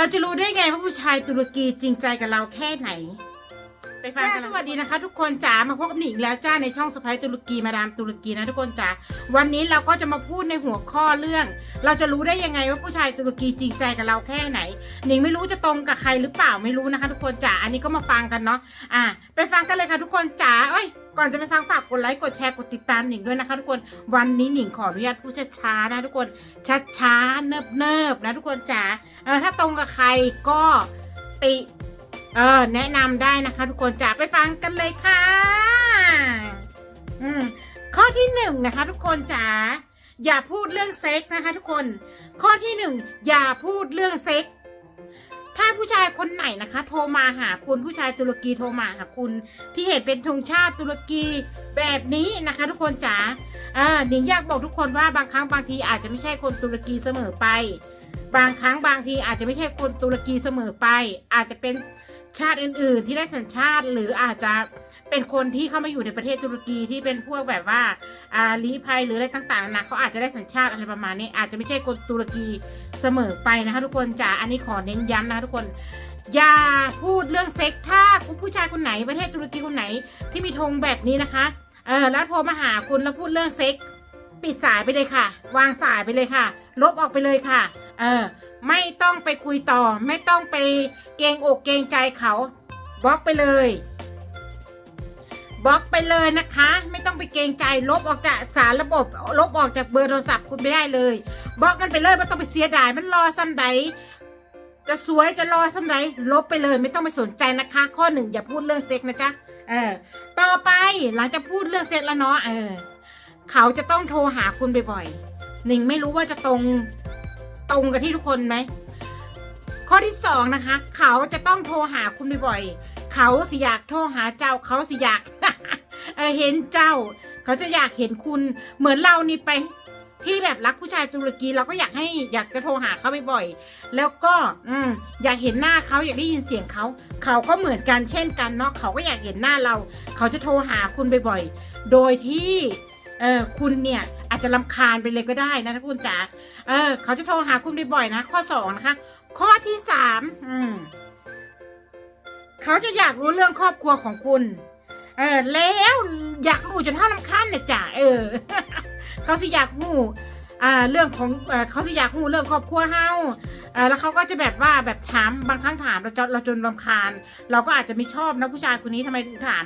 เราจะรู้ได้ไงว่าผู้ชายตุรกีจริงใจกับเราแค่ไหน ไปฟังกันสวัสดีนะคะ ทุกคนจ๋ามาพบกับหนิงอีกแล้วจ้าในช่องสไปตุรกีมาดามตุรกีนะทุกคนจ๋าวันนี้เราก็จะมาพูดในหัวข้อเรื่อง เราจะรู้ได้ยังไงว่าผู้ชายตุรกีจริงใจกับเราแค่ไหนหนิงไม่รู้จะตรงกับใครหรือเปล่าไม่รู้นะคะ ทุกคนจ๋าอันนี้ก็มาฟังกันเนาะอะไปฟังกันเลยค่ะทุกคนจ๋าเอ้ยก่อนจะไปฟังฝากกดไลค์กดแชร์กดติดตามหนิงด้วยนะคะ ทุกคนวันนี้หนิงขออนุญาตพูดช้าๆนะทุกคนช้าๆเนิบๆนะทุกคนจ๋าเออถ้าตรงกับใครก็ติ เออแนะนำได้นะคะ ทุกคนจะไปฟังกันเลยค่ะอืมข้อที่หนึ่งนะคะ ทุกคนจ๋าอย่าพูดเรื่องเซ็กนะคะ ทุกคน ข้อที่หนึ่งอย่าพูดเรื่องเซ็กถ้าผู้ชายคนไหนนะคะ โทรมาหาคุณผู้ชายตุรกีโทรมาหาคุณ ที่เห็นเป็นธงชาติตุรกีแบบนี้นะคะ ทุกคนจ๋าเออหนิงอยากบอกทุกคนว่าบางครั้งบางทีอาจจะไม่ใช่คนตุรกีเสมอไป บางครั้งบางทีอาจจะไม่ใช่คนตุรกีเสมอไป อาจจะเป็น ชาติอื่น ๆ ที่ได้สัญชาติหรืออาจจะเป็นคนที่เข้ามาอยู่ในประเทศตุรกีที่เป็นพวกแบบว่าอาลีภัยหรืออะไรต่างๆนะเขาอาจจะได้สัญชาติอะไรประมาณนี้ อาจจะไม่ใช่คนตุรกีเสมอไปนะคะทุกคนจ๋าอันนี้ขอเน้นย้ำนะคะทุกคน อย่าพูดเรื่องเซ็กถ้าคุณผู้ชายคนไหนประเทศตุรกีคนไหนที่มีธงแบบนี้นะคะเออแล้วโทรมาหาคุณแล้วพูดเรื่องเซ็กปิดสายไปเลยค่ะ วางสายไปเลยค่ะ ลบออกไปเลยค่ะ เออ ไม่ต้องไปคุยต่อ ไม่ต้องไปเกงอกเกงใจเขาบล็อกไปเลยบล็อกไปเลยนะคะ ไม่ต้องไปเกรงใจลบออกจากสารระบบ ลบออกจากเบอร์โทรศัพท์คุณไม่ได้เลยบล็อกมันไปเลยไม่ต้องไปเสียดายมันรอซ้ำใดจะสวยจะรอซ้ำใดลบไปเลย ไม่ต้องไปสนใจนะคะ ข้อหนึ่งอย่าพูดเรื่องเซ็กนะจ๊ะเออต่อไปหลังจากพูดเรื่องเซ็กแล้วเนาะเออ เขาจะต้องโทรหาคุณบ่อยๆหนิงไม่รู้ว่าจะตรง ตรงกับที่ทุกคนไหม ข้อที่สองนะคะ เขาจะต้องโทรหาคุณบ่อยๆ เขาสิอยากโทรหาเจ้าเขาสิอยากเออเห็นเจ้า เขาจะอยากเห็นคุณเหมือนเรานี่ไปที่แบบรักผู้ชายตุรกีเราก็อยากให้อยากจะโทรหาเขาบ่อยๆ แล้วก็อืมอยากเห็นหน้าเขาอยากได้ยินเสียงเขา เขาก็เหมือนกันเช่นกันเนาะเขาก็อยากเห็นหน้าเรา เขาจะโทรหาคุณบ่อยๆ โดยที่เออคุณเนี่ย อาจจะลำคาญไปเลยก็ได้นะถ้าคุณจ๋าเออ เขาจะโทรหาคุณบ่อยๆนะ ข้อสองนะคะ ข้อที่สามอืมเขาจะอยากรู้เรื่องครอบครัวของคุณ เออ แล้วอยากรู้จนท่าลำคาญเนี่ยจ๋าเออ เขาสิอยากรู้ อ่าเรื่องของเขาสิอยากรู้เรื่องครอบครัวเฮาแล้วเขาก็จะแบบว่าแบบถามบางครั้งถามเราจนเราจนรำคาญ เราก็อาจจะไม่ชอบนะผู้ชายคนนี้ทำไมถึงถาม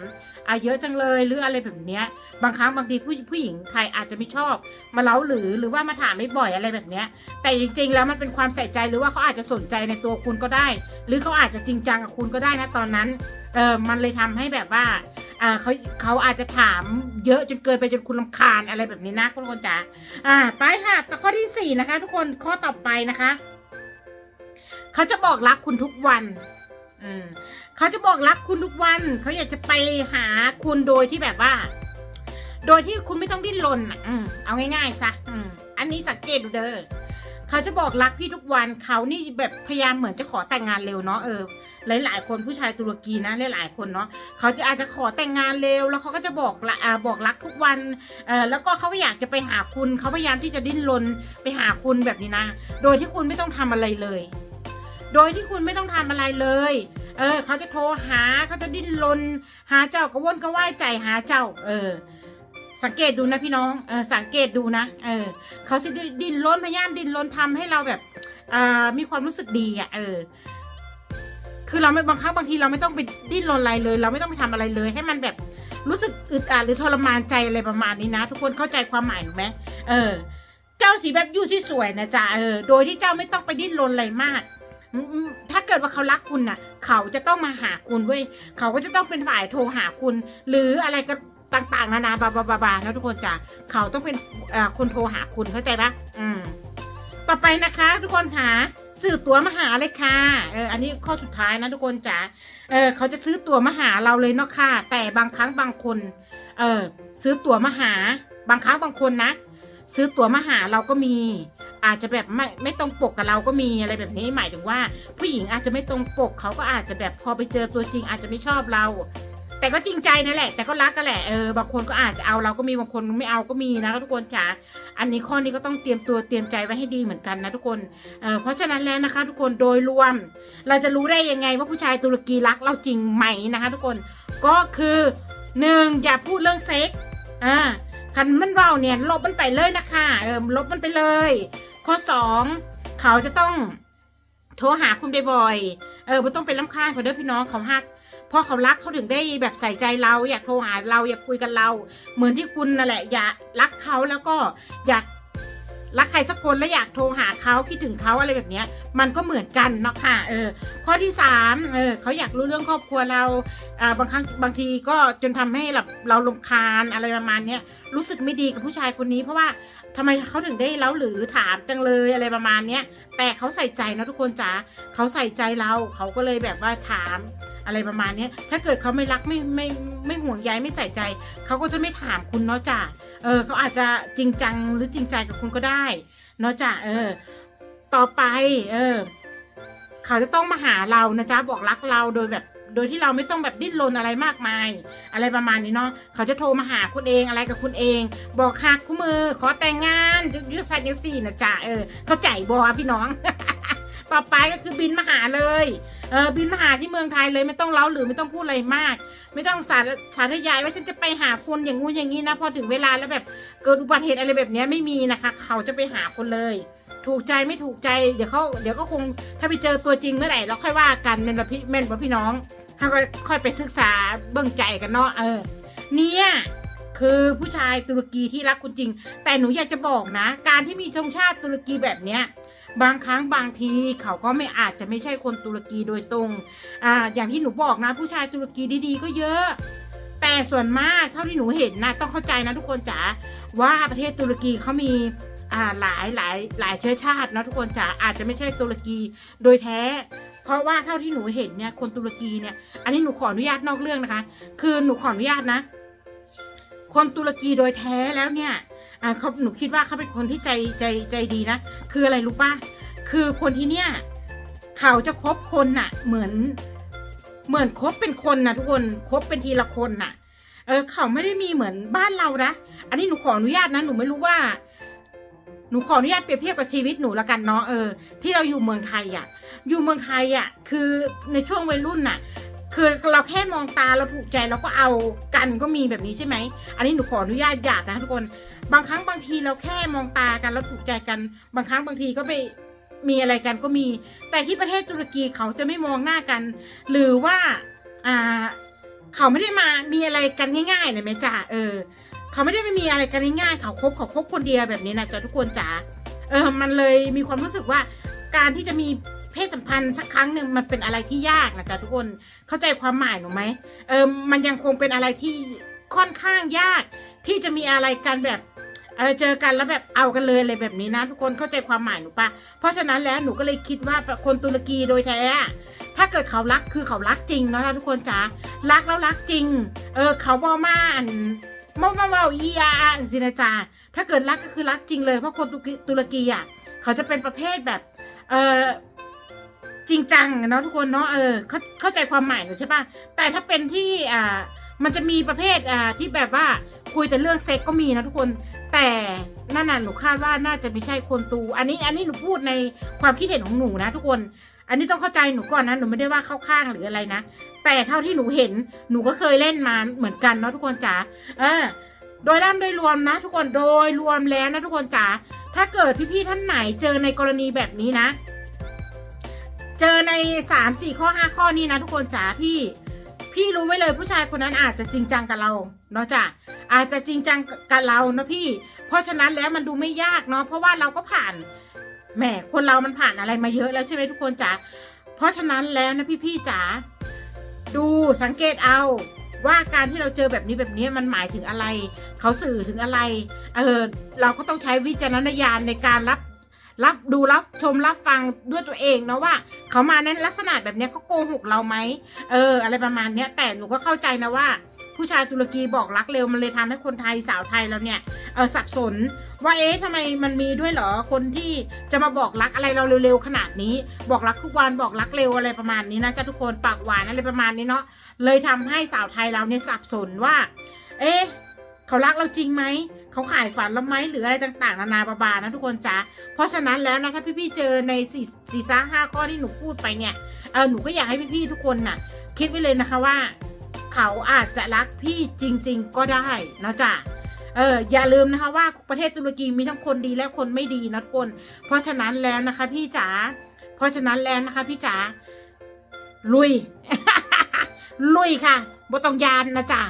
อ่าเยอะจังเลยหรืออะไรแบบเนี้ย บางครั้งบางทีผู้ผู้หญิงไทยอาจจะไม่ชอบมาเล้าหรือหรือว่ามาถามไม่บ่อยอะไรแบบเนี้ย แต่จริง ๆ แล้วมันเป็นความใส่ใจหรือว่าเขาอาจจะสนใจในตัวคุณก็ได้ หรือเขาอาจจะจริงจังกับคุณก็ได้นะตอนนั้นเออมันเลยทำให้แบบว่า อ่าเขาเขาอาจจะถามเยอะจนเกินไปจนคุณลำคาญอะไรแบบนี้นะทุกคนจ๋าอ่า ไปค่ะต่อข้อที่สี่นะคะ ทุกคนข้อต่อไปนะคะ เขาจะบอกรักคุณทุกวัน อืมเขาจะบอกรักคุณทุกวัน เขาอยากจะไปหาคุณโดยที่แบบว่า โดยที่คุณไม่ต้องดิ้นรนอะ อืมเอาง่ายๆซะอืมอันนี้สังเกตดูเด้อ เขาจะบอกรักพี่ทุกวันเขานี่แบบพยายามเหมือนจะขอแต่งงานเร็วเนาะเออหลายๆคนผู้ชายตุรกีนะหลายๆคนเนาะเขาจะอาจจะขอแต่งงานเร็ว แล้วเขาก็จะบอกละอ่าบอกรักทุกวันเออแล้วก็เขาก็อยากจะไปหาคุณเขาพยายามที่จะดิ้นรนไปหาคุณแบบนี้นะ โดยที่คุณไม่ต้องทำอะไรเลย โดยที่คุณไม่ต้องทำอะไรเลย เออ เขาจะโทรหาเขาจะดิ้นรนหาเจ้ากระวนกระว่ายใจหาเจ้า เออ สังเกตดูนะพี่น้องเออสังเกตดูนะเออเขาจะดิ้นรนพยายามดิ้นรนทำให้เราแบบอ่ามีความรู้สึกดีอะเออ คือเราไม่บางครั้งบางทีเราไม่ต้องไปดิ้นรนอะไรเลย เราไม่ต้องไปทำอะไรเลย ให้มันแบบรู้สึกอึดอัดหรือทรมานใจอะไรประมาณนี้นะ ทุกคนเข้าใจความหมายถูไหมเออ เจ้าสีแบบยู่ที่สวยนะจ๊ะเออโดยที่เจ้าไม่ต้องไปดิ้นรนอะไรมากถ้าเกิดว่าเขารักคุณน่ะ เขาจะต้องมาหาคุณเว้ยเขาก็จะต้องเป็นฝ่ายโทรหาคุณ หรืออะไรก็ ต่างๆ นานาบาบาบาบานะทุกคนจ้ะเขาต้องเป็นคนโทรหาคุณเข้าใจปะอืมต่อไปนะคะ ทุกคนหาซื้อตั๋วมาหาเลยค่ะ เออ อันนี้ข้อสุดท้ายนะทุกคนจ๋า เออ เขาจะซื้อตั๋วมาหาเราเลยเนาะค่ะ แต่บางครั้งบางคน เออ ซื้อตั๋วมาหา บางครั้งบางคนนะ ซื้อตั๋วมาหาเราก็มี อาจจะแบบไม่ไม่ตรงปกกับเราก็มีอะไรแบบนี้ หมายถึงว่า ผู้หญิงอาจจะไม่ตรงปก เขาก็อาจจะแบบพอไปเจอตัวจริง อาจจะไม่ชอบเรา แต่ก็จริงใจนั่นแหละ แต่ก็รักกันแหละเออบางคนก็อาจจะเอาเราก็มีบางคนไม่เอาก็มีนะทุกคนจ๋าอันนี้ข้อนี้ก็ต้องเตรียมตัวเตรียมใจไว้ให้ดีเหมือนกันนะทุกคนเออเพราะฉะนั้นแล้วนะคะ ทุกคนโดยรวม เราจะรู้ได้ยังไงว่าผู้ชายตุรกีรักเราจริงไหมนะคะ ทุกคนก็คือหนึ่งอย่าพูดเรื่องเซ็กอ่าคันมันเราเนี่ยลบมันไปเลยนะคะเออลบมันไปเลย ข้อสองเขาจะต้องโทรหาคุณบ่อยๆเออไม่ต้องเป็นลำคาญเขาเด้อพี่น้องเขาฮัก เพราะเขารักเขาถึงได้แบบใส่ใจเรา อยากโทรหาเราอยากคุยกับเรา เหมือนที่คุณนั่นแหละ อยากรักเขาแล้วก็อยากรักใครสักคนแล้วอยากโทรหาเขาคิดถึงเขาอะไรแบบเนี้ย มันก็เหมือนกันเนาะค่ะเออข้อที่สามเออเขาอยากรู้เรื่องครอบครัวเราอ่าบางครั้งบางทีก็จนทำให้แบบเราลำคาญอะไรประมาณเนี้ยรู้สึกไม่ดีกับผู้ชายคนนี้ เพราะว่าทำไมเขาถึงได้เล้าหรือถามจังเลยอะไรประมาณเนี้ยแต่เขาใส่ใจนะทุกคนจ๋าเขาใส่ใจเราเขาก็เลยแบบว่าถาม อะไรประมาณนี้ถ้าเกิดเขาไม่รักไม่ไม่ไม่ห่วงใยไม่ใส่ใจ เขาก็จะไม่ถามคุณเนาะจ้ะเออเขาอาจจะจริงจังหรือจริงใจกับคุณก็ได้เนาะจ้ะเออ ต่อไปเออ เขาจะต้องมาหาเรานะจ๊ะบอกรักเราโดยแบบโดยที่เราไม่ต้องแบบดิ้นรนอะไรมากมาย อะไรประมาณนี้เนาะเขาจะโทรมาหาคุณเองอะไรกับคุณเอง บอกหักคู่มือ ขอแต่งงานยุทธศาสตร์ยังสี่นะจ๊ะเออเข้าใจบอพี่น้อง ต่อไปก็คือบินมาหาเลย เออบินมาหาที่เมืองไทยเลยไม่ต้องเล้าหรือไม่ต้องพูดอะไรมาก ไม่ต้องสาสาธยายว่าฉันจะไปหาคนอย่างงู้นอย่างนี้นะพอถึงเวลาแล้วแบบเกิดอุบัติเหตุอะไรแบบนี้ไม่มีนะคะ เขาจะไปหาคนเลย ถูกใจไม่ถูกใจเดี๋ยวเขาเดี๋ยวก็คงถ้าไปเจอตัวจริงเมื่อไหร่เราค่อยว่ากันเป็นบบพี่แม่นบบพี่น้องถ้าก็ค่อยไปศึกษาเบื้องใจกันเนาะเออ เนี่ยคือผู้ชายตุรกีที่รักคุณจริง แต่หนูอยากจะบอกนะ การที่มีธงชาติตุรกีแบบเนี้ย บางครั้งบางทีเขาก็ไม่อาจจะไม่ใช่คนตุรกีโดยตรงอ่าอย่างที่หนูบอกนะ ผู้ชายตุรกีดีๆ ก็เยอะ แต่ส่วนมากเท่าที่หนูเห็นนะต้องเข้าใจนะทุกคนจ๋าว่าประเทศตุรกีเขามีอ่าหลายหลายหลายเชื้อชาตินะทุกคนจ๋าอาจจะไม่ใช่ตุรกีโดยแท้ เพราะว่าเท่าที่หนูเห็นเนี่ยคนตุรกีเนี่ย อันนี้หนูขออนุญาตนอกเรื่องนะคะ คือหนูขออนุญาตนะ คนตุรกีโดยแท้แล้วเนี่ย อ่าเขาหนูคิดว่าเขาเป็นคนที่ใจใจใจดีนะ คืออะไรรู้ป่ะ คือคนที่เนี่ย เขาจะคบคนน่ะ เหมือน เหมือนคบเป็นคนนะทุกคนคบเป็นทีละคนน่ะ เออ เขาไม่ได้มีเหมือนบ้านเรานะ อันนี้หนูขออนุญาตนะ หนูไม่รู้ว่า หนูขออนุญาตเปรียบเทียบกับชีวิตหนูละกันเนาะ เออ ที่เราอยู่เมืองไทยอะ อยู่เมืองไทยอะ คือในช่วงวัยรุ่นน่ะ คือเราแค่มองตาเราถูกใจเราก็เอากันก็มีแบบนี้ใช่ไหม อันนี้หนูขออนุญาตหยาบนะทุกคน บางครั้งบางทีเราแค่มองตากันแล้วถูกใจกัน บางครั้งบางทีก็ไปมีอะไรกันก็มี แต่ที่ประเทศตุรกีเขาจะไม่มองหน้ากัน หรือว่าอ่าเขาไม่ได้มามีอะไรกันง่ายๆนะแม่จ๋าเออ เขาไม่ได้ไม่มีอะไรกันง่ายๆเขาคบเขาคบคนเดียวแบบนี้นะจ๊ะทุกคนจ๋าเออ มันเลยมีความรู้สึกว่าการที่จะมี เพศสัมพันธ์สักครั้งหนึ่งมันเป็นอะไรที่ยากนะจ๊ะทุกคนเข้าใจความหมายหนูไหมเออมันยังคงเป็นอะไรที่ค่อนข้างยากที่จะมีอะไรกันแบบเออเจอกันแล้วแบบเอากันเลยอะไรแบบนี้นะทุกคนเข้าใจความหมายหนูปะเพราะฉะนั้นแล้วหนูก็เลยคิดว่าคนตุรกีโดยแท้ถ้าเกิดเขารักคือเขารักจริงเนาะทุกคนจ๋ารักแล้วรักจริง เออเขาบอมาอันมามาเมาอีอาอันสินะจ๊ะถ้าเกิดรักก็คือรักจริงเลยเพราะคนตุรกีตุรกีอะเขาจะเป็นประเภทแบบ เออ จริงจังเนาะทุกคนเนาะเออเข้าเข้าใจความหมายหนูใช่ปะแต่ถ้าเป็นที่อ่ามันจะมีประเภทอ่าที่แบบว่าคุยแต่เรื่องเซ็กก็มีนะทุกคน แต่นั่นน่ะหนูคาดว่าน่าจะไม่ใช่คนตู อันนี้อันนี้หนูพูดในความคิดเห็นของหนูนะทุกคน อันนี้ต้องเข้าใจหนูก่อนนะหนูไม่ได้ว่าเข้าข้างหรืออะไรนะแต่เท่าที่หนูเห็นหนูก็เคยเล่นมาเหมือนกันเนาะทุกคนจ๋าเออโดยร่ำโดยรวมนะทุกคนโดยรวมแล้วนะทุกคนจ๋าถ้าเกิดพี่ๆท่านไหนเจอในกรณีแบบนี้นะ เจอในสามสี่ข้อห้าข้อนี้นะทุกคนจ๋าพี่ พี่รู้ไว้เลยผู้ชายคนนั้นอาจจะจริงจังกับเราเนาะจ้ะอาจจะจริงจังกับเรานะพี่ เพราะฉะนั้นแล้วมันดูไม่ยากเนาะเพราะว่าเราก็ผ่านแหมคนเรามันผ่านอะไรมาเยอะแล้วใช่ไหมทุกคนจ๋าเพราะฉะนั้นแล้วนะพี่ๆจ๋าดูสังเกตเอาว่าการที่เราเจอแบบนี้แบบนี้มันหมายถึงอะไร เขาสื่อถึงอะไร เออเราก็ต้องใช้วิจารณญาณในการรับ รับดูรับชมรับฟังด้วยตัวเองนะว่าเขามาในลักษณะแบบนี้เขาโกหกเราไหมเออ อะไรประมาณเนี้ยแต่หนูก็เข้าใจนะว่า ผู้ชายตุรกีบอกรักเร็วมันเลยทำให้คนไทยสาวไทยเราเนี่ยเออสับสน ว่าเอ๊ะทำไมมันมีด้วยเหรอคนที่จะมาบอกรักอะไรเราเร็วๆขนาดนี้ บอกรักทุกวันบอกรักเร็วอะไรประมาณนี้นะจ้าทุกคนปากหวานอะไรประมาณนี้เนาะเลยทำให้สาวไทยเราเนี่ยสับสนว่า เอ๊ะเขารักเราจริงไหม เขาขายฝันเราไหมหรืออะไรต่างๆ นานาประบานะทุกคนจ้าเพราะฉะนั้นแล้วนะถ้าพี่ๆเจอในสี่สี่ซ่าห้าข้อที่หนูพูดไปเนี่ยเออหนูก็อยากให้พี่ๆทุกคนน่ะ คิดไว้เลยนะคะว่า เขาอาจจะรักพี่จริง ๆ ก็ได้นะจ๊ะเอออย่าลืมนะคะว่าประเทศตุรกีมีทั้งคนดีและคนไม่ดีนะทุกคน เพราะฉะนั้นแล้วนะคะ พี่จ๋าเพราะฉะนั้นแล้วนะคะพี่จ๋าลุย ลุยค่ะบต้องยานนะจ๊ะ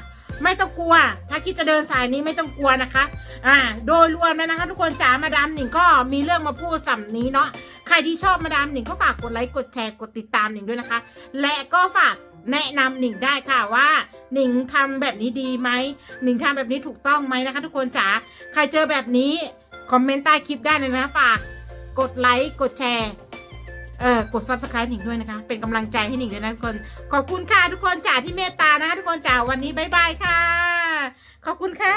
ไม่ต้องกลัว ถ้าคิดจะเดินสายนี้ไม่ต้องกลัวนะคะ อ่า โดยรวมแล้วนะคะ ทุกคนจ๋ามาดามหนิงก็มีเรื่องมาพูดสัมนี้เนาะ ใครที่ชอบมาดามหนิงก็ฝากกดไลค์กดแชร์กดติดตามหนิงด้วยนะคะ และก็ฝากแนะนำหนิงได้ค่ะว่าหนิงทำแบบนี้ดีไหมหนิงทำแบบนี้ถูกต้องไหมนะคะ ทุกคนจ๋า ใครเจอแบบนี้คอมเมนต์ใต้คลิปได้เลยนะฝากกดไลค์กดแชร์ เออกด subscribe หนิงด้วยนะคะ เป็นกำลังใจให้หนิงด้วยนะทุกคน ขอบคุณค่ะทุกคนจ่าที่เมตตานะคะทุกคนจ่าวันนี้บ๊ายบายค่ะ ขอบคุณค่ะ